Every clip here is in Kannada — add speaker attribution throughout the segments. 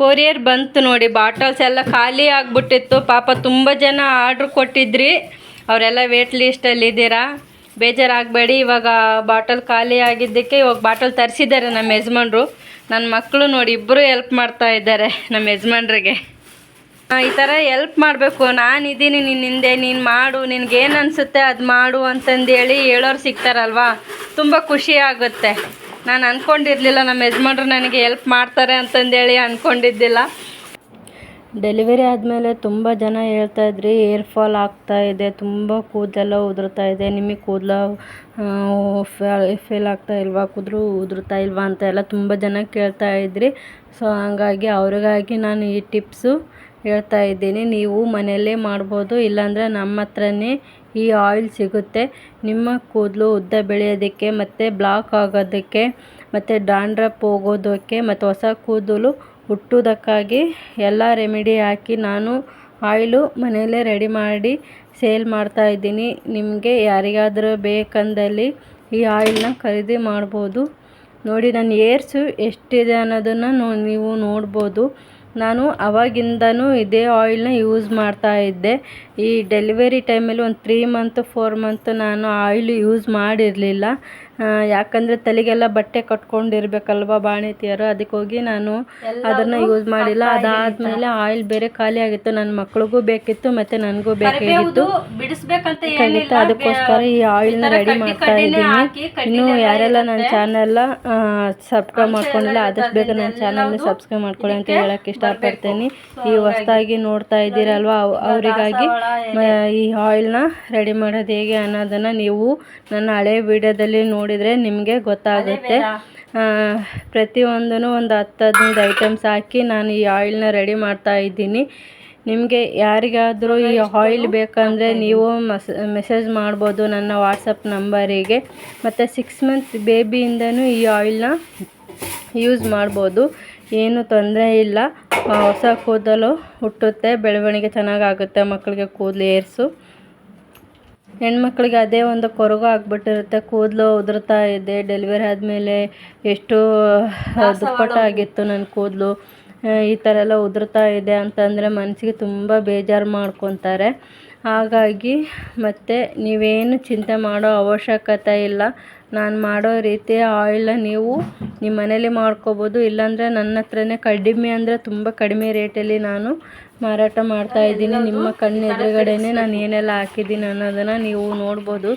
Speaker 1: ಕೊರಿಯರ್ ಬಂತು ನೋಡಿ, ಬಾಟಲ್ಸ್ ಎಲ್ಲ ಖಾಲಿ ಆಗಿಬಿಟ್ಟಿತ್ತು. ಪಾಪ ತುಂಬ ಜನ ಆರ್ಡ್ರ್ ಕೊಟ್ಟಿದ್ರಿ. ಅವರೆಲ್ಲ ವೇಟ್ ಲಿಸ್ಟಲ್ಲಿ ಇದ್ದೀರಾ? ಬೇಜಾರಾಗಬೇಡಿ, ಇವಾಗ ಬಾಟಲ್ ಖಾಲಿ ಆಗಿದ್ದಕ್ಕೆ ಇವಾಗ ಬಾಟಲ್ ತರಿಸಿದ್ದಾರೆ ನಮ್ಮ ಯಜಮಾನ್ರು. ನನ್ನ ಮಕ್ಕಳು ನೋಡಿ ಇಬ್ಬರು ಹೆಲ್ಪ್ ಮಾಡ್ತಾ ಇದ್ದಾರೆ ನಮ್ಮ ಯಜಮಾನ್ರಿಗೆ. ಈ ಥರ ಎಲ್ಪ್ ಮಾಡಬೇಕು. ನಾನಿದ್ದೀನಿ ನಿನ್ನ ಹಿಂದೆ, ನೀನು ಮಾಡು ನಿನಗೇನು ಅನಿಸುತ್ತೆ ಅದು ಮಾಡು ಅಂತಂದೇಳಿ ಹೇಳೋರು ಸಿಗ್ತಾರಲ್ವಾ? ತುಂಬ ಖುಷಿ ಆಗುತ್ತೆ. ನಾನು ಅಂದ್ಕೊಂಡಿರಲಿಲ್ಲ ನಮ್ಮ ಯಜಮಾನ್ರು ನನಗೆ ಹೆಲ್ಪ್ ಮಾಡ್ತಾರೆ ಅಂತಂದೇಳಿ ಅಂದ್ಕೊಂಡಿದ್ದಿಲ್ಲ ಡೆಲಿವರಿ ಆದಮೇಲೆ ತುಂಬ ಜನ ಹೇಳ್ತಾ ಇದ್ರಿ ಏರ್ ಫಾಲ್ ಆಗ್ತಾ ಇದೆ, ತುಂಬ ಕೂದಲೆಲ್ಲ ಉದುರ್ತಾ ಇದೆ, ನಿಮಗೆ ಕೂದಲು ಫೇಲ್ ಆಗ್ತಾ ಇಲ್ವಾ ಕೂದಲು ಉದುರ್ತಾ ಇಲ್ವಾ ಅಂತ ಎಲ್ಲ ತುಂಬ ಜನ ಕೇಳ್ತಾ ಇದ್ರಿ. ಸೊ ಹಂಗಾಗಿ ಅವ್ರಿಗಾಗಿ ನಾನು ಈ ಟಿಪ್ಸು ಹೇಳ್ತಾ ಇದ್ದೀನಿ. ನೀವು ಮನೆಯಲ್ಲೇ ಮಾಡ್ಬೋದು, ಇಲ್ಲಾಂದರೆ ನಮ್ಮ ಹತ್ರನೇ ಈ ಆಯಿಲ್ ಸಿಗುತ್ತೆ. ನಿಮ್ಮ ಕೂದಲು ಉದ್ದ ಬೆಳೆಯೋದಕ್ಕೆ ಮತ್ತು ಬ್ಲಾಕ್ ಆಗೋದಕ್ಕೆ ಮತ್ತು ಡಾಂಡ್ರಪ್ ಹೋಗೋದಕ್ಕೆ ಮತ್ತು ಹೊಸ ಕೂದಲು ಹುಟ್ಟೋದಕ್ಕಾಗಿ ಎಲ್ಲ ರೆಮಿಡಿ ಹಾಕಿ ನಾನು ಆಯಿಲು ಮನೆಯಲ್ಲೇ ರೆಡಿ ಮಾಡಿ ಸೇಲ್ ಮಾಡ್ತಾ ಇದ್ದೀನಿ. ನಿಮಗೆ ಯಾರಿಗಾದರೂ ಬೇಕಂದಲ್ಲಿ ಈ ಆಯಿಲ್ನ ಖರೀದಿ ಮಾಡ್ಬೋದು. ನೋಡಿ, ನನ್ನ ಏರ್ಸು ಎಷ್ಟಿದೆ ಅನ್ನೋದನ್ನು ನೀವು ನೋಡ್ಬೋದು. ನಾನು ಅವಾಗಿಂದನೂ ಇದೇ ಆಯಿಲ್ನ ಯೂಸ್ ಮಾಡ್ತಾ ಇದ್ದೆ. ಈ ಡೆಲಿವರಿ ಟೈಮಲ್ಲಿ ಒಂದು ತ್ರೀ ಮಂತ್, ಫೋರ್ ಮಂತ್ ನಾನು ಆಯಿಲ್ ಯೂಸ್ ಮಾಡಿರಲಿಲ್ಲ. ಯಾಕಂದರೆ ತಲೆಗೆಲ್ಲ ಬಟ್ಟೆ ಕಟ್ಕೊಂಡಿರ್ಬೇಕಲ್ವ ಬಾಣತಿಯರು? ಅದಕ್ಕೆ ಹೋಗಿ ನಾನು ಅದನ್ನು ಯೂಸ್ ಮಾಡಿಲ್ಲ. ಅದಾದಮೇಲೆ ಆಯಿಲ್ ಬೇರೆ ಖಾಲಿ ಆಗಿತ್ತು. ನನ್ನ ಮಕ್ಳಿಗೂ ಬೇಕಿತ್ತು ಮತ್ತು ನನಗೂ ಬೇಕಾಗಿತ್ತು ಖಂಡಿತ ಅದಕ್ಕೋಸ್ಕರ ಈ ಆಯಿಲ್ನ ರೆಡಿ ಮಾಡ್ತಾ ಇದ್ದೀನಿ. ಇನ್ನು ಯಾರೆಲ್ಲ ನನ್ನ ಚಾನಲ್ನ ಸಬ್ಸ್ಕ್ರೈಬ್ ಮಾಡ್ಕೊಂಡಿಲ್ಲ ಆದಷ್ಟು ಬೇಗ ನನ್ನ ಚಾನಲ್ನ ಸಬ್ಸ್ಕ್ರೈಬ್ ಮಾಡ್ಕೊಳ್ಳಿ ಅಂತ ಹೇಳೋಕ್ಕೆ ಇಷ್ಟಪಡ್ತೀನಿ. ಈ ಹೊಸದಾಗಿ ನೋಡ್ತಾ ಇದ್ದೀರಲ್ವ ಅವ್- ಅವರಿಗಾಗಿ ಈ ಆಯಿಲ್ನ ರೆಡಿ ಮಾಡೋದು ಹೇಗೆ ಅನ್ನೋದನ್ನು ನೀವು ನನ್ನ ಹಳೆ ವಿಡಿಯೋದಲ್ಲಿ ನೋಡಿದರೆ ನಿಮಗೆ ಗೊತ್ತಾಗುತ್ತೆ. ಪ್ರತಿಯೊಂದೂ ಒಂದು ಹತ್ತು ಹದಿನೈದು ಐಟಮ್ಸ್ ಹಾಕಿ ನಾನು ಈ ಆಯಿಲ್ನ ರೆಡಿ ಮಾಡ್ತಾ ಇದ್ದೀನಿ. ನಿಮಗೆ ಯಾರಿಗಾದರೂ ಈ ಆಯಿಲ್ ಬೇಕಂದರೆ ನೀವು ಮಸ್ ಮೆಸೇಜ್ ಮಾಡ್ಬೋದು ನನ್ನ ವಾಟ್ಸಪ್ ನಂಬರಿಗೆ. ಮತ್ತು ಸಿಕ್ಸ್ ಮಂತ್ ಬೇಬಿಯಿಂದನೂ ಈ ಆಯಿಲ್ನ ಯೂಸ್ ಮಾಡ್ಬೋದು. ಏನು ತೊಂದರೆ ಇಲ್ಲ. ಹೊಸ ಕೂದಲು ಹುಟ್ಟುತ್ತೆ ಬೆಳವಣಿಗೆ ಚೆನ್ನಾಗಾಗುತ್ತೆ ಮಕ್ಕಳಿಗೆ ಕೂದಲು ಏರ್ಸು. ಹೆಣ್ಮಕ್ಳಿಗೆ ಅದೇ ಒಂದು ಕೊರಗು ಆಗಿಬಿಟ್ಟಿರುತ್ತೆ. ಕೂದಲು ಉದುರ್ತಾ ಇದೆ. ಡೆಲಿವರಿ ಆದಮೇಲೆ ಎಷ್ಟು ದುಪ್ಪಟ್ಟಾಗಿತ್ತು ನನ್ನ ಕೂದಲು. ಈ ಥರ ಎಲ್ಲ ಉದುರ್ತಾ ಇದೆ ಅಂತಂದರೆ ಮನಸ್ಸಿಗೆ ತುಂಬ ಬೇಜಾರು ಮಾಡ್ಕೊತಾರೆ. ಹಾಗಾಗಿ ಮತ್ತು ನೀವೇನು ಚಿಂತೆ ಮಾಡೋ ಅವಶ್ಯಕತೆ ಇಲ್ಲ. ನಾನು ಮಾಡೋ ರೀತಿಯ ಆಯಿಲ್ನ ನೀವು ನಿಮ್ಮ ಮನೇಲಿ ಮಾಡ್ಕೋಬೋದು. ಇಲ್ಲಾಂದರೆ ನನ್ನ ಹತ್ರನೇ ಕಡಿಮೆ ಅಂದರೆ ತುಂಬ ಕಡಿಮೆ ರೇಟಲ್ಲಿ ನಾನು ಮಾರಾಟ ಮಾಡ್ತಾ ಇದ್ದೀನಿ. ನಿಮ್ಮ ಕಣ್ಣು ಎದುರುಗಡೆನೇ ನಾನು ಏನೆಲ್ಲ ಹಾಕಿದ್ದೀನಿ ಅನ್ನೋದನ್ನು ನೀವು ನೋಡ್ಬೋದು.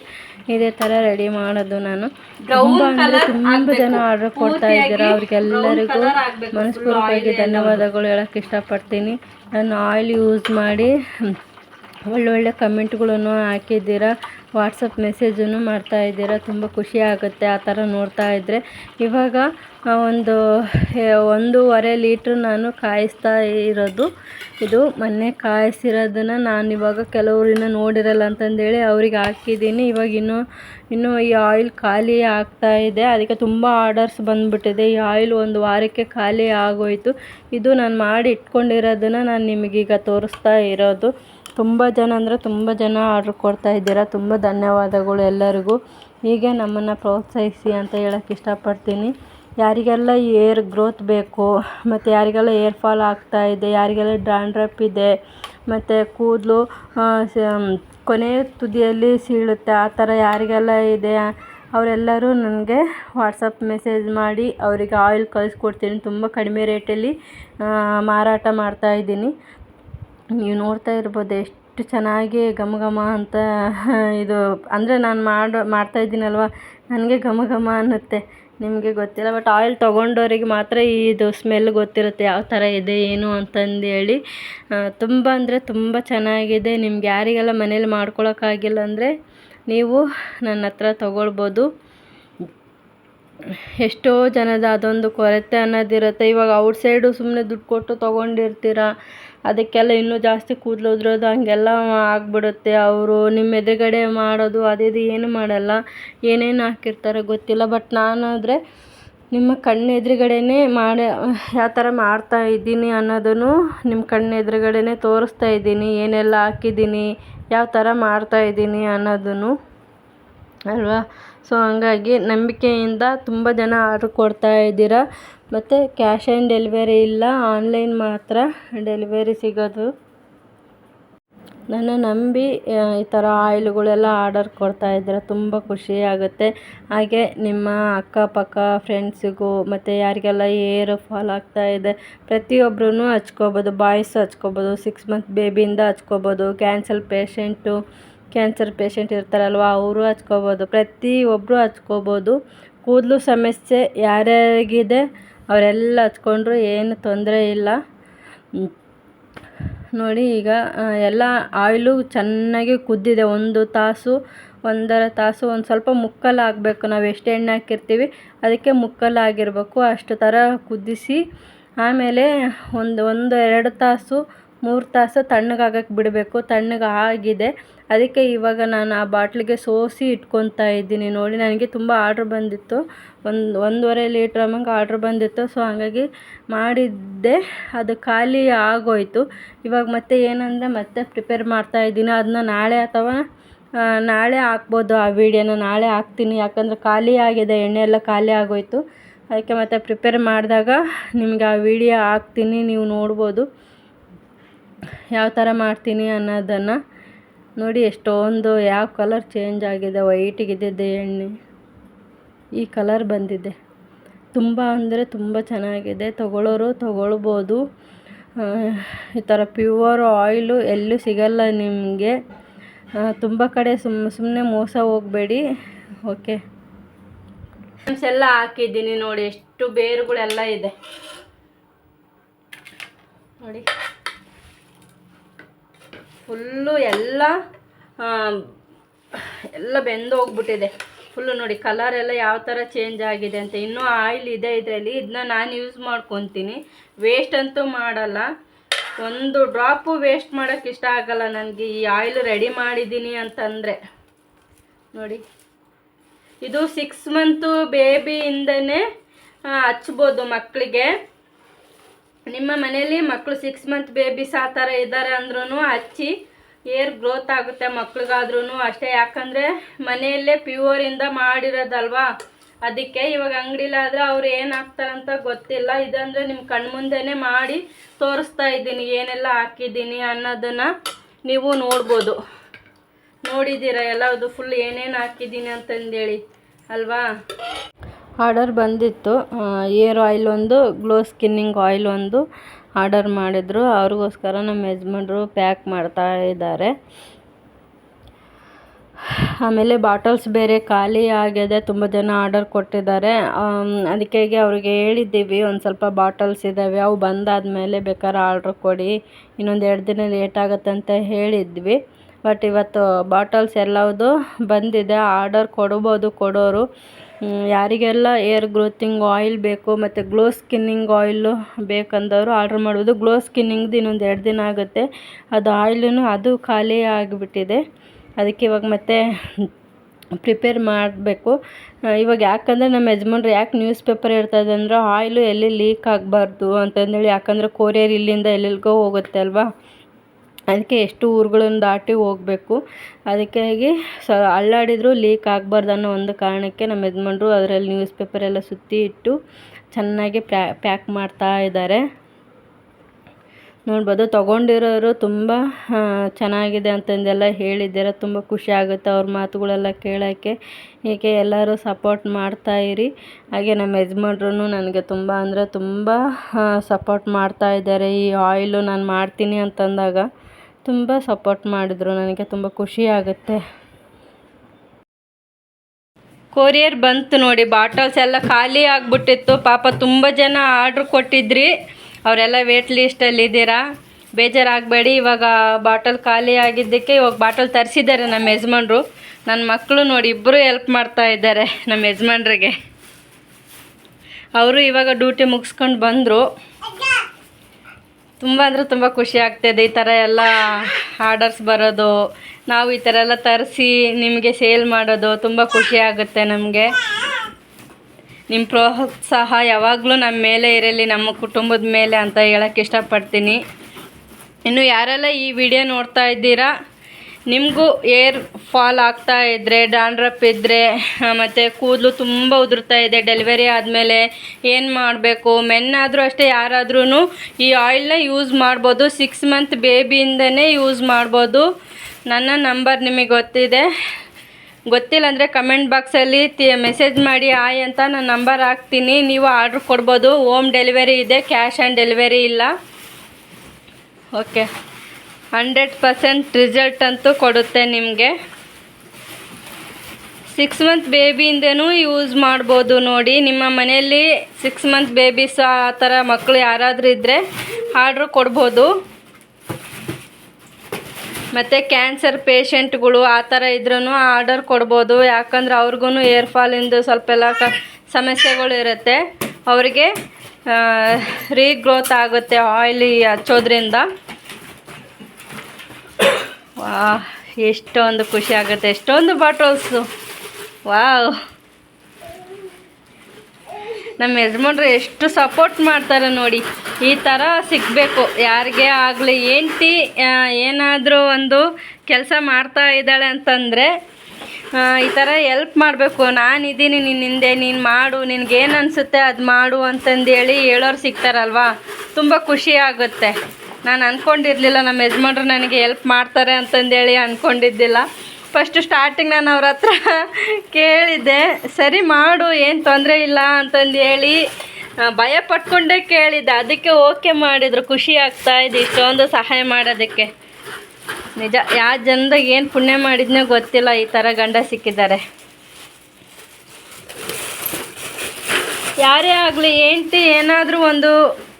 Speaker 1: ಇದೇ ತರ ರೆಡಿ ಮಾಡೋದು ನಾನು. ತುಂಬ ಅಂದರೆ ತುಂಬ ಜನ ಆರ್ಡರ್ ಕೊಡ್ತಾ ಇದ್ದೀರಾ. ಅವ್ರಿಗೆಲ್ಲರಿಗೂ ಮನಸ್ಪೂರ್ವಕವಾಗಿ ಧನ್ಯವಾದಗಳು ಹೇಳಕ್ ಇಷ್ಟಪಡ್ತೀನಿ. ನಾನು ಆಯಿಲ್ ಯೂಸ್ ಮಾಡಿ ಒಳ್ಳೊಳ್ಳೆ ಕಮೆಂಟ್ಗಳನ್ನು ಹಾಕಿದ್ದೀರಾ. ವಾಟ್ಸಪ್ ಮೆಸೇಜನ್ನು ಮಾಡ್ತಾ ಇದ್ದೀರಾ, ತುಂಬ ಖುಷಿ ಆಗುತ್ತೆ ಆ ಥರ ನೋಡ್ತಾ ಇದ್ದರೆ. ಇವಾಗ ಒಂದು ಒಂದೂವರೆ ಲೀಟ್ರ್ ನಾನು ಕಾಯಿಸ್ತಾ ಇರೋದು. ಇದು ಮೊನ್ನೆ ಕಾಯಿಸಿರೋದನ್ನು ನಾನು ಇವಾಗ ಇನ್ನೂ ನೋಡಿರಲ್ಲ ಅಂತಂದೇಳಿ ಅವ್ರಿಗೆ ಹಾಕಿದ್ದೀನಿ. ಇವಾಗ ಇನ್ನೂ ಇನ್ನೂ ಈ ಆಯಿಲ್ ಖಾಲಿ ಆಗ್ತಾ ಇದೆ. ಅದಕ್ಕೆ ತುಂಬ ಆರ್ಡರ್ಸ್ ಬಂದುಬಿಟ್ಟಿದೆ. ಈ ಆಯಿಲ್ ಒಂದು ವಾರಕ್ಕೆ ಖಾಲಿ ಆಗೋಯಿತು. ಇದು ನಾನು ಮಾಡಿ ಇಟ್ಕೊಂಡಿರೋದನ್ನು ನಾನು ನಿಮಗೀಗ ತೋರಿಸ್ತಾ ಇರೋದು. ತುಂಬ ಜನ ಅಂದರೆ ತುಂಬ ಜನ ಆರ್ಡ್ರ್ ಕೊಡ್ತಾ ಇದ್ದೀರಾ. ತುಂಬ ಧನ್ಯವಾದಗಳು ಎಲ್ಲರಿಗೂ. ಹೀಗೆ ನಮ್ಮನ್ನು ಪ್ರೋತ್ಸಾಹಿಸಿ ಅಂತ ಹೇಳೋಕ್ಕೆ ಇಷ್ಟಪಡ್ತೀನಿ. ಯಾರಿಗೆಲ್ಲ ಏರ್ ಗ್ರೋತ್ ಬೇಕು, ಮತ್ತು ಯಾರಿಗೆಲ್ಲ ಏರ್ ಫಾಲ್ ಆಗ್ತಾ ಇದೆ, ಯಾರಿಗೆಲ್ಲ ಡ್ಯಾಂಡ್ರಪ್ ಇದೆ, ಮತ್ತು ಕೂದಲು ಕೊನೆ ತುದಿಯಲ್ಲಿ ಸೀಳುತ್ತೆ, ಆ ಥರ ಯಾರಿಗೆಲ್ಲ ಇದೆ, ಅವರೆಲ್ಲರೂ ನನಗೆ ವಾಟ್ಸಪ್ ಮೆಸೇಜ್ ಮಾಡಿ ಅವರಿಗೆ ಆಯಿಲ್ ಕಳಿಸ್ಕೊಡ್ತೀನಿ. ತುಂಬ ಕಡಿಮೆ ರೇಟಲ್ಲಿ ಮಾರಾಟ ಮಾಡ್ತಾ ಇದ್ದೀನಿ. ನೀವು ನೋಡ್ತಾ ಇರ್ಬೋದು ಎಷ್ಟು ಚೆನ್ನಾಗಿ ಘಮ ಘಮ ಅಂತ ಇದು ಅಂದರೆ ನಾನು ಮಾಡೋ, ಮಾಡ್ತಾ ಇದ್ದೀನಲ್ವ? ನನಗೆ ಘಮ ಘಮ ಅನ್ನುತ್ತೆ. ನಿಮಗೆ ಗೊತ್ತಿಲ್ಲ ಬಟ್ ಆಯಿಲ್ ತೊಗೊಂಡೋರಿಗೆ ಮಾತ್ರ ಇದು ಸ್ಮೆಲ್ ಗೊತ್ತಿರುತ್ತೆ, ಯಾವ ಥರ ಇದೆ, ಏನು ಅಂತಂದೇಳಿ. ತುಂಬ ಅಂದರೆ ತುಂಬ ಚೆನ್ನಾಗಿದೆ. ನಿಮ್ಗೆ ಯಾರಿಗೆಲ್ಲ ಮನೇಲಿ ಮಾಡ್ಕೊಳಕ್ಕಾಗಿಲ್ಲ ಅಂದರೆ ನೀವು ನನ್ನ ಹತ್ರ ತೊಗೊಳ್ಬೋದು. ಎಷ್ಟೋ ಜನದ ಅದೊಂದು ಕೊರತೆ ಅನ್ನೋದಿರುತ್ತೆ. ಇವಾಗ ಔಟ್ಸೈಡು ಸುಮ್ಮನೆ ದುಡ್ಡು ಕೊಟ್ಟು ತೊಗೊಂಡಿರ್ತೀರ? ಅದಕ್ಕೆಲ್ಲ ಇನ್ನೂ ಜಾಸ್ತಿ ಕೂದಲು ಉದುರೋದು ಹಾಗೆಲ್ಲ ಆಗಿಬಿಡುತ್ತೆ. ಅವರು ನಿಮ್ಮ ಎದುರುಗಡೆ ಮಾಡೋದು, ಅದು ಇದು ಏನೂ ಮಾಡಲ್ಲ. ಏನೇನು ಹಾಕಿರ್ತಾರೆ ಗೊತ್ತಿಲ್ಲ. ಬಟ್ ನಾನಾದರೆ ನಿಮ್ಮ ಕಣ್ಣು ಎದುರುಗಡೆನೇ ಮಾಡಿ, ಯಾವ ಥರ ಮಾಡ್ತಾ ಇದ್ದೀನಿ ಅನ್ನೋದನ್ನು ನಿಮ್ಮ ಕಣ್ಣು ಎದುರುಗಡೆನೇ ತೋರಿಸ್ತಾ ಇದ್ದೀನಿ. ಏನೆಲ್ಲ ಹಾಕಿದ್ದೀನಿ, ಯಾವ ಥರ ಮಾಡ್ತಾ ಇದ್ದೀನಿ ಅನ್ನೋದನ್ನು. ಅಲ್ವಾ? ಸೊ ಹಂಗಾಗಿ ನಂಬಿಕೆಯಿಂದ ತುಂಬ ಜನ ಆರ್ಡ್ರ್ ಕೊಡ್ತಾ ಇದ್ದೀರಾ. ಮತ್ತು ಕ್ಯಾಶ್ ಆನ್ ಡೆಲಿವರಿ ಇಲ್ಲ, ಆನ್ಲೈನ್ ಮಾತ್ರ ಡೆಲಿವರಿ ಸಿಗೋದು. ನನ್ನ ನಂಬಿ ಈ ಥರ ಆಯಿಲ್ಗಳೆಲ್ಲ ಆರ್ಡರ್ ಕೊಡ್ತಾ ಇದ್ದಾರೆ ತುಂಬ ಖುಷಿ ಆಗುತ್ತೆ. ಹಾಗೆ ನಿಮ್ಮ ಅಕ್ಕಪಕ್ಕ ಫ್ರೆಂಡ್ಸಿಗೂ ಮತ್ತು ಯಾರಿಗೆಲ್ಲ ಏರ್ ಫಾಲ್ ಇದೆ ಪ್ರತಿಯೊಬ್ಬರೂ ಹಚ್ಕೋಬೋದು ಬಾಯ್ಸ್ ಹಚ್ಕೋಬೋದು ಸಿಕ್ಸ್ ಮಂತ್ ಬೇಬಿಯಿಂದ ಹಚ್ಕೋಬೋದು ಕ್ಯಾನ್ಸಲ್ ಪೇಷೆಂಟು ಕ್ಯಾನ್ಸರ್ ಪೇಷೆಂಟ್ ಇರ್ತಾರಲ್ವ, ಅವರು ಹಚ್ಕೋಬೋದು ಪ್ರತಿಯೊಬ್ಬರು ಹಚ್ಕೋಬೋದು. ಕೂದಲು ಸಮಸ್ಯೆ ಯಾರ್ಯಾರಿಗಿದೆ ಅವರೆಲ್ಲ ಹಚ್ಕೊಂಡ್ರು ಏನು ತೊಂದರೆ ಇಲ್ಲ. ನೋಡಿ ಈಗ ಎಲ್ಲ ಆಯಿಲು ಚೆನ್ನಾಗಿ ಕುದ್ದಿದೆ. ಒಂದು ತಾಸು, ಒಂದರ ತಾಸು, ಒಂದು ಸ್ವಲ್ಪ ಮುಕ್ಕಲು ಆಗಬೇಕು. ನಾವು ಎಷ್ಟು ಎಣ್ಣೆ ಹಾಕಿರ್ತೀವಿ, ಅದಕ್ಕೆ ಮುಕ್ಕಲು ಆಗಿರಬೇಕು. ಅಷ್ಟು ಥರ ಕುದಿಸಿ ಆಮೇಲೆ ಒಂದು ಒಂದು, ಎರಡು ತಾಸು, ಮೂರು ತಾಸು ತಣ್ಣಗಾಗಕ್ಕೆ ಬಿಡಬೇಕು. ತಣ್ಣಗೆ ಆಗಿದೆ ಅದಕ್ಕೆ ಇವಾಗ ನಾನು ಆ ಬಾಟ್ಲಿಗೆ ಸೋಸಿ ಇಟ್ಕೊತಾ ಇದ್ದೀನಿ. ನೋಡಿ, ನನಗೆ ತುಂಬ ಆರ್ಡ್ರ್ ಬಂದಿತ್ತು. ಒಂದು, ಒಂದೂವರೆ ಲೀಟ್ರ್ ಅಮ್ಮಂಗೆ ಆರ್ಡ್ರ್ ಬಂದಿತ್ತು. ಸೊ, ಹಾಗಾಗಿ ಮಾಡಿದ್ದೆ. ಅದು ಖಾಲಿ ಆಗೋಯ್ತು. ಇವಾಗ ಮತ್ತೆ ಏನಂದರೆ ಮತ್ತೆ ಪ್ರಿಪೇರ್ ಮಾಡ್ತಾ ಇದ್ದೀನಿ. ಅದನ್ನ ನಾಳೆ ಅಥವಾ ನಾಳೆ ಹಾಕ್ಬೋದು ಆ ವೀಡಿಯೋನ. ನಾಳೆ ಹಾಕ್ತೀನಿ. ಯಾಕಂದರೆ ಖಾಲಿ ಆಗಿದೆ. ಎಣ್ಣೆ ಎಲ್ಲ ಖಾಲಿ ಆಗೋಯ್ತು. ಅದಕ್ಕೆ ಮತ್ತೆ ಪ್ರಿಪೇರ್ ಮಾಡಿದಾಗ ನಿಮಗೆ ಆ ವಿಡಿಯೋ ಹಾಕ್ತೀನಿ. ನೀವು ನೋಡ್ಬೋದು. ಯಾವ ಥರ ಮಾಡ್ತೀನಿ ಅನ್ನೋದನ್ನು. ನೋಡಿ, ಎಷ್ಟೊಂದು, ಯಾವ ಕಲರ್ ಚೇಂಜ್ ಆಗಿದೆ ವೈಟಿಗಿದ್ದಿದ್ದೆ ಎಣ್ಣೆ. ಈ ಕಲರ್ ಬಂದಿದೆ. ತುಂಬ ಅಂದರೆ ತುಂಬ ಚೆನ್ನಾಗಿದೆ. ತಗೊಳ್ಳೋರು ತಗೊಳ್ಬೋದು. ಈ ಥರ ಪ್ಯೂವರ್ ಆಯಿಲು ಎಲ್ಲೂ ಸಿಗಲ್ಲ ನಿಮಗೆ. ತುಂಬ ಕಡೆ ಸುಮ್ ಸುಮ್ಮನೆ ಮೋಸ ಹೋಗಬೇಡಿ. ಓಕೆ ಎಲ್ಲ ಹಾಕಿದ್ದೀನಿ ನೋಡಿ, ಎಷ್ಟು ಬೇರುಗಳೆಲ್ಲ ಇದೆ. ನೋಡಿ. ಫುಲ್ಲು ಎಲ್ಲ ಎಲ್ಲ ಬೆಂದೋಗ್ಬಿಟ್ಟಿದೆ ಫುಲ್ಲು ನೋಡಿ ಕಲರ್ ಎಲ್ಲ ಯಾವ ಥರ ಚೇಂಜ್ ಆಗಿದೆ ಅಂತ. ಇನ್ನೂ ಆಯಿಲ್ ಇದೆ ಇದರಲ್ಲಿ. ಇದನ್ನ ನಾನು ಯೂಸ್ ಮಾಡ್ಕೊತೀನಿ. ವೇಸ್ಟ್ ಅಂತೂ ಮಾಡಲ್ಲ. ಒಂದು ಡ್ರಾಪು ವೇಸ್ಟ್ ಮಾಡೋಕ್ಕೆ ಇಷ್ಟ ಆಗಲ್ಲ ನನಗೆ. ಈ ಆಯಿಲ್ ರೆಡಿ ಮಾಡಿದ್ದೀನಿ ಅಂತಂದರೆ. ನೋಡಿ. ಇದು ಸಿಕ್ಸ್ ಮಂತು ಬೇಬಿಯಿಂದನೇ ಹಚ್ಬೋದು ಮಕ್ಕಳಿಗೆ ನಿಮ್ಮ ಮನೆಯಲ್ಲಿ ಮಕ್ಕಳು ಸಿಕ್ಸ್ ಮಂತ್ ಬೇಬೀಸ್ ಆ ಥರ ಇದ್ದಾರೆ ಅಂದ್ರೂ ಹಚ್ಚಿ ಏರ್ ಗ್ರೋತ್ ಆಗುತ್ತೆ ಮಕ್ಳಿಗಾದ್ರೂ ಅಷ್ಟೇ. ಯಾಕಂದರೆ ಮನೆಯಲ್ಲೇ ಪ್ಯೂರಿಂದ ಮಾಡಿರೋದಲ್ವಾ? ಅದಕ್ಕೆ ಇವಾಗ ಅಂಗಡಿಲಾದ್ರೆ ಅವ್ರು ಏನು ಹಾಕ್ತಾರಂತ ಗೊತ್ತಿಲ್ಲ. ಇದಂದರೆ ನಿಮ್ಮ ಕಣ್ಮುಂದೆನೇ ಮಾಡಿ ತೋರಿಸ್ತಾ ಇದ್ದೀನಿ. ಏನೆಲ್ಲ ಹಾಕಿದ್ದೀನಿ ಅನ್ನೋದನ್ನು ನೀವು ನೋಡ್ಬೋದು. ನೋಡಿದ್ದೀರಾ ಎಲ್ಲದು ಫುಲ್ ಏನೇನು ಹಾಕಿದ್ದೀನಿ ಅಂತಂದೇಳಿ. ಅಲ್ವಾ? ಆರ್ಡರ್ ಬಂದಿತ್ತು. ಏರ್ ಆಯಿಲ್ ಒಂದು, ಗ್ಲೋ ಸ್ಕಿನ್ನಿಂಗ್ ಆಯಿಲ್ ಒಂದು ಆರ್ಡರ್ ಮಾಡಿದರು. ಅವ್ರಿಗೋಸ್ಕರ ನಮ್ಮ ಯಜಮಾನ್ರು ಪ್ಯಾಕ್ ಮಾಡ್ತಾ ಇದ್ದಾರೆ. ಆಮೇಲೆ ಬಾಟಲ್ಸ್ ಬೇರೆ ಖಾಲಿ ಆಗಿದೆ. ತುಂಬ ಜನ ಆರ್ಡರ್ ಕೊಟ್ಟಿದ್ದಾರೆ. ಅದಕ್ಕೆ ಅವ್ರಿಗೆ ಹೇಳಿದ್ದೀವಿ, ಒಂದು ಸ್ವಲ್ಪ ಬಾಟಲ್ಸ್ ಇದ್ದಾವೆ ಅವು ಬಂದಾದಮೇಲೆ ಬೇಕಾದ್ರೆ ಆರ್ಡ್ರ್ ಕೊಡಿ. ಇನ್ನೊಂದು ಎರಡು ದಿನ ಲೇಟ್ ಆಗುತ್ತೆ ಅಂತ ಹೇಳಿದ್ವಿ. ಬಟ್ ಇವತ್ತು ಬಾಟಲ್ಸ್ ಎಲ್ಲವುದು ಬಂದಿದೆ. ಆರ್ಡರ್ ಕೊಡ್ಬೋದು ಕೊಡೋರು. ಯಾರಿಗೆಲ್ಲ ಏರ್ ಗ್ರೋತಿಂಗ್ ಆಯಿಲ್ ಬೇಕು ಮತ್ತು ಗ್ಲೋ ಸ್ಕಿನ್ನಿಂಗ್ ಆಯಿಲು ಬೇಕಂದವರು ಆರ್ಡ್ರ್ ಮಾಡ್ಬೋದು ಗ್ಲೋ ಸ್ಕಿನ್ನಿಂಗ್ದು ಇನ್ನೊಂದು ಎರಡು ದಿನ ಆಗುತ್ತೆ. ಅದು ಆಯಿಲೂ ಅದು ಖಾಲಿ ಆಗಿಬಿಟ್ಟಿದೆ. ಅದಕ್ಕೆ ಇವಾಗ ಮತ್ತೆ ಪ್ರಿಪೇರ್ ಮಾಡಬೇಕು. ಇವಾಗ ಯಾಕಂದರೆ ನಮ್ಮ ಯಜಮಾನ್ರು ಯಾಕೆ ನ್ಯೂಸ್ ಪೇಪರ್ ಇರ್ತದೆ ಅಂದರೆ ಆಯಿಲು ಎಲ್ಲಿ ಲೀಕ್ ಆಗಬಾರ್ದು ಅಂತಂದೇಳಿ, ಯಾಕಂದರೆ ಕೊರಿಯರ್ ಇಲ್ಲಿಂದ ಎಲ್ಲೆಲ್ಗೋ ಹೋಗುತ್ತೆ ಅಲ್ವಾ? ಅದಕ್ಕೆ ಎಷ್ಟು ಊರುಗಳನ್ನು ದಾಟಿ ಹೋಗ್ಬೇಕು. ಅದಕ್ಕಾಗಿ ಸ ಅಲ್ಲಾಡಿದರೂ ಲೀಕ್ ಆಗಬಾರ್ದು ಅನ್ನೋ ಒಂದು ಕಾರಣಕ್ಕೆ ನಮ್ಮ ಯಜಮಾನ್ರು ಅದರಲ್ಲಿ ನ್ಯೂಸ್ ಪೇಪರ್ ಎಲ್ಲ ಸುತ್ತಿ ಇಟ್ಟು ಚೆನ್ನಾಗಿ ಪ್ಯಾಕ್ ಮಾಡ್ತಾ ಇದ್ದಾರೆ. ನೋಡ್ಬೋದು ತೊಗೊಂಡಿರೋರು ತುಂಬ ಚೆನ್ನಾಗಿದೆ ಅಂತಂದೆಲ್ಲ ಹೇಳಿದ್ದಾರೆ. ತುಂಬ ಖುಷಿ ಆಗುತ್ತೆ ಅವ್ರ ಮಾತುಗಳೆಲ್ಲ ಕೇಳೋಕ್ಕೆ. ಹೀಗೆ ಎಲ್ಲರೂ ಸಪೋರ್ಟ್ ಮಾಡ್ತಾ ಇರಿ. ಹಾಗೆ ನಮ್ಮ ಯಜಮಾನ್ರು ನನಗೆ ತುಂಬ ಅಂದರೆ ತುಂಬ ಸಪೋರ್ಟ್ ಮಾಡ್ತಾ ಇದ್ದಾರೆ. ಈ ಆಯಿಲು ನಾನು ಮಾಡ್ತೀನಿ ಅಂತಂದಾಗ ತುಂಬ ಸಪೋರ್ಟ್ ಮಾಡಿದ್ರು. ನನಗೆ ತುಂಬ ಖುಷಿ ಆಗುತ್ತೆ. ಕೊರಿಯರ್ ಬಂತು ನೋಡಿ. ಬಾಟಲ್ಸ್ ಎಲ್ಲ ಖಾಲಿ ಆಗಿಬಿಟ್ಟಿತ್ತು. ಪಾಪ ತುಂಬ ಜನ ಆರ್ಡ್ರ್ ಕೊಟ್ಟಿದ್ರಿ. ಅವರೆಲ್ಲ ವೇಟ್ ಲಿಸ್ಟಲ್ಲಿ ಇದ್ದೀರಾ? ಬೇಜಾರಾಗಬೇಡಿ. ಇವಾಗ ಬಾಟಲ್ ಖಾಲಿ ಆಗಿದ್ದಕ್ಕೆ ಇವಾಗ ಬಾಟಲ್ ತರಿಸಿದ್ದಾರೆ ನಮ್ಮ ಯಜಮಾನ್ರು. ನನ್ನ ಮಕ್ಕಳು ನೋಡಿ ಇಬ್ಬರು ಹೆಲ್ಪ್ ಮಾಡ್ತಾ ಇದ್ದಾರೆ ನಮ್ಮ ಯಜಮಾನ್ರಿಗೆ. ಅವರು ಇವಾಗ ಡ್ಯೂಟಿ ಮುಗಿಸ್ಕೊಂಡು ಬಂದರು. ತುಂಬ ಅಂದರೆ ತುಂಬ ಖುಷಿ ಆಗ್ತಾಯಿದೆ ಈ ಥರ ಎಲ್ಲ ಆರ್ಡರ್ಸ್ ಬರೋದು, ನಾವು ಈ ಥರ ಎಲ್ಲ ತರಿಸಿ ನಿಮಗೆ ಸೇಲ್ ಮಾಡೋದು ತುಂಬ ಖುಷಿ ಆಗುತ್ತೆ ನಮಗೆ. ನಿಮ್ಮ ಪ್ರೋತ್ಸಾಹ ಯಾವಾಗಲೂ ನಮ್ಮ ಮೇಲೆ ಇರಲಿ, ನಮ್ಮ ಕುಟುಂಬದ ಮೇಲೆ ಅಂತ ಹೇಳೋಕ್ಕೆ ಇಷ್ಟಪಡ್ತೀನಿ. ಇನ್ನು ಯಾರೆಲ್ಲ ಈ ವಿಡಿಯೋ ನೋಡ್ತಾ ಇದ್ದೀರಾ ನಿಮಗೂ ಏರ್ ಫಾಲ್ ಆಗ್ತಾ ಇದ್ದರೆ ಡಾಂಡ್ರಪ್ ಇದ್ದರೆ ಮತ್ತು ಕೂದಲು ತುಂಬ ಉದುರ್ತಾ ಇದೆ, ಡೆಲಿವರಿ ಆದಮೇಲೆ ಏನು ಮಾಡಬೇಕು? ಮೆನ್ನಾದರೂ ಅಷ್ಟೇ ಯಾರಾದ್ರೂ ಈ ಆಯಿಲ್ನ ಯೂಸ್ ಮಾಡ್ಬೋದು. ಸಿಕ್ಸ್ ಮಂತ್ ಬೇಬಿಯಿಂದನೇ ಯೂಸ್ ಮಾಡ್ಬೋದು. ನನ್ನ ನಂಬರ್ ನಿಮಗೆ ಗೊತ್ತಿದೆ. ಗೊತ್ತಿಲ್ಲ ಅಂದರೆ ಕಮೆಂಟ್ ಬಾಕ್ಸಲ್ಲಿ ತಿ ಮೆಸೇಜ್ ಮಾಡಿ, ಆಯ್ ಅಂತ ನಾನು ನಂಬರ್ ಹಾಕ್ತೀನಿ. ನೀವು ಆರ್ಡ್ರ್ ಕೊಡ್ಬೋದು. ಹೋಮ್ ಡೆಲಿವರಿ ಇದೆ ಕ್ಯಾಶ್ ಆ್ಯಂಡ್ ಡೆಲಿವರಿ ಇಲ್ಲ. ಓಕೆ ಹಂಡ್ರೆಡ್ ಪರ್ಸೆಂಟ್ ರಿಸಲ್ಟ್ ಅಂತೂ ಕೊಡುತ್ತೆ ನಿಮಗೆ. ಸಿಕ್ಸ್ ಮಂತ್ ಬೇಬಿಯಿಂದನೂ ಯೂಸ್ ಮಾಡ್ಬೋದು ನೋಡಿ. ನಿಮ್ಮ ಮನೆಯಲ್ಲಿ ಸಿಕ್ಸ್ ಮಂತ್ ಬೇಬೀಸ್ ಆ ಥರ ಮಕ್ಕಳು ಯಾರಾದರೂ ಇದ್ದರೆ ಆರ್ಡ್ರ್ ಕೊಡ್ಬೋದು. ಮತ್ತು ಕ್ಯಾನ್ಸರ್ ಪೇಷಂಟ್ಗಳು ಆ ಥರ ಇದ್ರೂ ಆರ್ಡರ್ ಕೊಡ್ಬೋದು. ಯಾಕಂದ್ರೆ ಅವ್ರಿಗೂ ಏರ್ ಫಾಲಿಂದು ಸ್ವಲ್ಪ ಎಲ್ಲ ಕ, ಸಮಸ್ಯೆಗಳು ಇರುತ್ತೆ. ಅವರಿಗೆ ರೀಗ್ರೋತ್ ಆಗುತ್ತೆ ಆಯಿಲಿ ಹಚ್ಚೋದ್ರಿಂದ. ವಾ ಎಷ್ಟೊಂದು ಖುಷಿ ಆಗುತ್ತೆ, ಎಷ್ಟೊಂದು ಬಾಟಲ್ಸು ವಾವ್. ನಮ್ಮ ಯಜಮಾನ್ರು ಎಷ್ಟು ಸಪೋರ್ಟ್ ಮಾಡ್ತಾರೆ ನೋಡಿ. ಈ ಥರ ಸಿಗಬೇಕು. ಯಾರಿಗೆ ಆಗಲಿ, ಹೆಂಡ್ತಿ ಏನಾದರೂ ಒಂದು ಕೆಲಸ ಮಾಡ್ತಾ ಇದ್ದಾಳೆ ಅಂತಂದರೆ ಈ ಥರ ಎಲ್ಪ್ ಮಾಡಬೇಕು. ನಾನಿದ್ದೀನಿ ನಿನ್ನ ಹಿಂದೆ, ನೀನು ಮಾಡು, ನಿನಗೇನು ಅನಿಸುತ್ತೆ ಅದು ಮಾಡು ಅಂತಂದೇಳಿ ಹೇಳೋರು ಸಿಗ್ತಾರಲ್ವಾ? ತುಂಬ ಖುಷಿ ಆಗುತ್ತೆ. ನಾನು ಅಂದ್ಕೊಂಡಿರಲಿಲ್ಲ ನಮ್ಮ ಯಜಮಾನ್ರು ನನಗೆ ಎಲ್ಪ್ ಮಾಡ್ತಾರೆ ಅಂತಂದೇಳಿ ಅಂದ್ಕೊಂಡಿದ್ದಿಲ್ಲ ಫಸ್ಟು ಸ್ಟಾರ್ಟಿಂಗ್ ನಾನು ಅವ್ರ ಹತ್ರ ಕೇಳಿದ್ದೆ, ಸರಿ ಮಾಡು, ಏನು ತೊಂದರೆ ಇಲ್ಲ ಅಂತಂದು ಹೇಳಿ ಭಯ ಪಟ್ಕೊಂಡೇ ಕೇಳಿದ್ದೆ. ಅದಕ್ಕೆ ಓಕೆ ಮಾಡಿದರು, ಖುಷಿ ಆಗ್ತಾ ಇದೆ ಇಷ್ಟೊಂದು ಸಹಾಯ ಮಾಡೋದಕ್ಕೆ. ನಿಜ ಯಾವ ಜನದಾಗ ಏನು ಪುಣ್ಯ ಮಾಡಿದ್ನೋ ಗೊತ್ತಿಲ್ಲ, ಈ ಥರ ಗಂಡ ಸಿಕ್ಕಿದ್ದಾರೆ. ಯಾರೇ ಆಗಲಿ, ಏಂಟಿ ಏನಾದರೂ ಒಂದು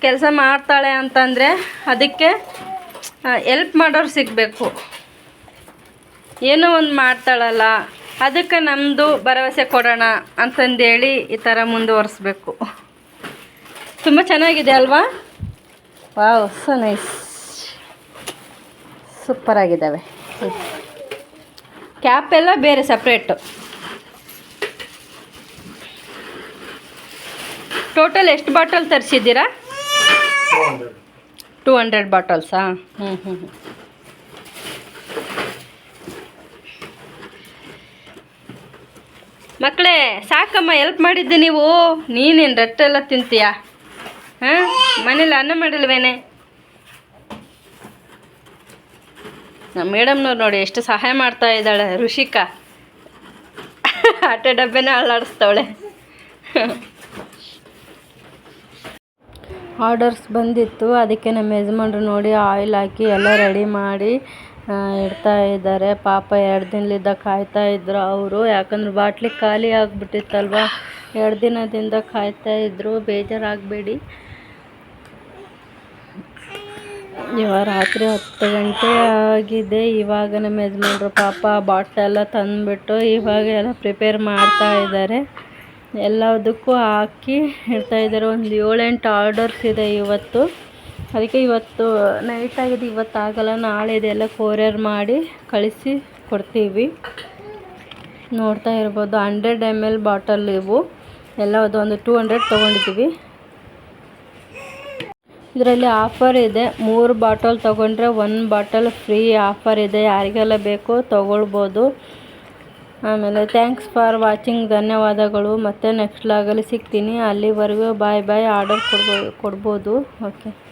Speaker 1: ಕೆಲಸ ಮಾಡ್ತಾಳೆ ಅಂತಂದರೆ ಅದಕ್ಕೆ ಎಲ್ಪ್ ಮಾಡೋರು ಸಿಗಬೇಕು. ಏನೋ ಒಂದು ಮಾಡ್ತಾಳಲ್ಲ, ಅದಕ್ಕೆ ನಮ್ಮದು ಭರವಸೆ ಕೊಡೋಣ ಅಂತಂದೇಳಿ ಈ ಥರ ಮುಂದುವರಿಸ್ಬೇಕು. ತುಂಬ ಚೆನ್ನಾಗಿದೆ ಅಲ್ವಾ? ವಾವ್ ಸೊ ನೈಸ್ ಸೂಪರಾಗಿದ್ದಾವೆ ಕ್ಯಾಪ್ ಎಲ್ಲ ಬೇರೆ ಸಪ್ರೇಟು ಟೋಟಲ್ ಎಷ್ಟು ಬಾಟಲ್ ತರಿಸಿದ್ದೀರಾ? ಟೂ ಹಂಡ್ರೆಡ್ ಬಾಟಲ್ಸಾ? ಹ್ಞೂ ಹ್ಞೂ ಹ್ಞೂ ಮಕ್ಕಳೇ ಸಾಕಮ್ಮ ಎಲ್ಪ್ ಮಾಡಿದ್ದೆ ನೀವು. ನೀನೇನು ರಟ್ಟೆಲ್ಲ ತಿಂತೀಯಾ? ಹಾಂ? ಮನೇಲಿ ಅನ್ನ ಮಾಡಿಲ್ವೇನೆ? ನಮ್ಮ ಮೇಡಮ್ನವ್ರು ನೋಡಿ ಎಷ್ಟು ಸಹಾಯ ಮಾಡ್ತಾ ಇದ್ದಾಳೆ, ಋಷಿಕಾ. ಆಟ ಡಬ್ಬೆನೇ ಅಳ್ಳಾಡಿಸ್ತವಳೆ ಆರ್ಡರ್ಸ್ ಬಂದಿತ್ತು. ಅದಕ್ಕೆ ನಮ್ಮ ಯಜಮಾನ್ರು ನೋಡಿ ಆಯಿಲ್ ಹಾಕಿ ಎಲ್ಲ ರೆಡಿ ಮಾಡಿ ಇಡ್ತಾ ಇದ್ದಾರೆ. ಪಾಪ ಎರಡು ದಿನದಿಂದ ಕಾಯ್ತಾ ಇದ್ರು ಅವರು. ಯಾಕಂದ್ರೆ ಬಾಟ್ಲಿ ಖಾಲಿ ಆಗಿಬಿಟ್ಟಿತ್ತಲ್ವ? ಎರಡು ದಿನದಿಂದ ಕಾಯ್ತಾ ಇದ್ರು. ಬೇಜಾರಾಗಬೇಡಿ. ಇವಾಗ ರಾತ್ರಿ ಹತ್ತು ಗಂಟೆ ಆಗಿದೆ. ಇವಾಗ ನಮ್ಮ ಯಜಮಾನ್ರು ಪಾಪ ಬಾಟ್ಲೆಲ್ಲ ತಂದುಬಿಟ್ಟು ಇವಾಗ ಎಲ್ಲ ಪ್ರಿಪೇರ್ ಮಾಡ್ತಾ ಇದ್ದಾರೆ. ಎಲ್ಲದಕ್ಕೂ ಹಾಕಿ ಇಡ್ತಾ ಇದ್ದಾರೆ. ಒಂದು ಏಳೆಂಟು ಆರ್ಡರ್ಸ್ ಇದೆ ಇವತ್ತು. ಅದಕ್ಕೆ ಇವತ್ತು ನೈಟ್ ಆಗಿದೆ, ಇವತ್ತು ಆಗಲ್ಲ. ನಾಳೆ ಇದೆಲ್ಲ ಕೊರಿಯರ್ ಮಾಡಿ ಕಳಿಸಿ ಕೊಡ್ತೀವಿ. ನೋಡ್ತಾ ಇರ್ಬೋದು. ಹಂಡ್ರೆಡ್ ಎಂ ಎಲ್ ಬಾಟಲ್ ಇವು. ಎಲ್ಲ ಒಂದು ಟೂ ಹಂಡ್ರೆಡ್ ತೊಗೊಂಡಿದ್ದೀವಿ. ಇದರಲ್ಲಿ ಆಫರ್ ಇದೆ. ಮೂರು ಬಾಟಲ್ ತೊಗೊಂಡ್ರೆ ಒಂದು ಬಾಟಲ್ ಫ್ರೀ ಆಫರ್ ಇದೆ. ಯಾರಿಗೆಲ್ಲ ಬೇಕೋ ತೊಗೊಳ್ಬೋದು. ಆಮೇಲೆ ಥ್ಯಾಂಕ್ಸ್ ಫಾರ್ ವಾಚಿಂಗ್ ಧನ್ಯವಾದಗಳು. ಮತ್ತೆ ನೆಕ್ಸ್ಟ್ ಲಾಗಲ್ಲಿ ಸಿಗ್ತೀನಿ. ಅಲ್ಲಿವರೆಗೂ ಬಾಯ್ ಬಾಯ್ ಆರ್ಡರ್ ಕೊಡ್ಬೋ ಕೊಡ್ಬೋದು. ಓಕೆ